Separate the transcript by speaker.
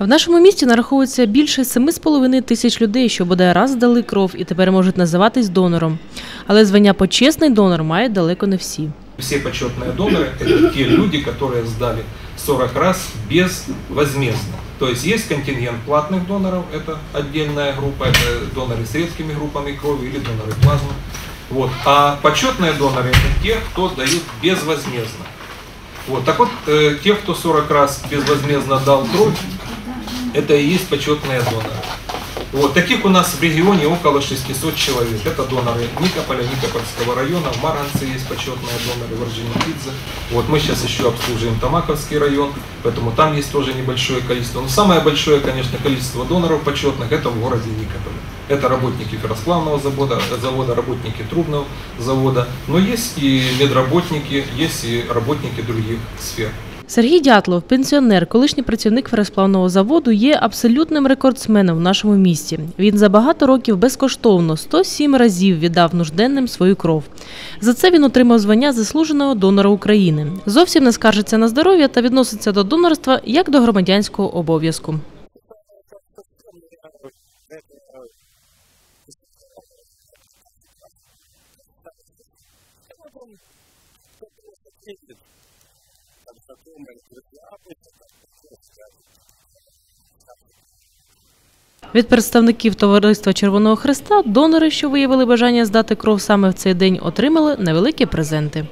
Speaker 1: В нашому місті нараховується більше 7,5 тисяч людей, що бодай раз здали кров і тепер можуть називатись донором. Але звання почесний донор мають далеко не всі.
Speaker 2: Все почетные доноры – это те люди, которые сдали 40 раз безвозмездно. То есть есть контингент платных доноров, это отдельная группа, это доноры с редкими группами крови или доноры плазмы. Вот. А почетные доноры – это те, кто дают безвозмездно. Вот. Так вот, э, те, кто 40 раз безвозмездно дал кровь, Это и есть почетные доноры. Вот, таких у нас в регионе около 600 человек. Это доноры Никополя, Никопольского района, в Маранце есть почетные доноры, в Орджоникидзе. Вот мы сейчас еще обслуживаем Тамаковский район, поэтому там есть тоже небольшое количество. Но самое большое, конечно, количество доноров почетных это в городе Никополе. Это работники ферросплавного завода, завода, работники трубного завода. Но есть и медработники, есть и работники других сфер.
Speaker 1: Сергій Дятлов, пенсіонер, колишній працівник феросплавного заводу, є абсолютним рекордсменом в нашому місті. Він за багато років безкоштовно 107 разів віддав нужденним свою кров. За це він отримав звання заслуженого донора України. Зовсім не скаржиться на здоров'я та відноситься до донорства як до громадянського обов'язку. Від представників товариства Червоного Христа донори, що виявили бажання здати кров саме в цей день, отримали невеликі презенти.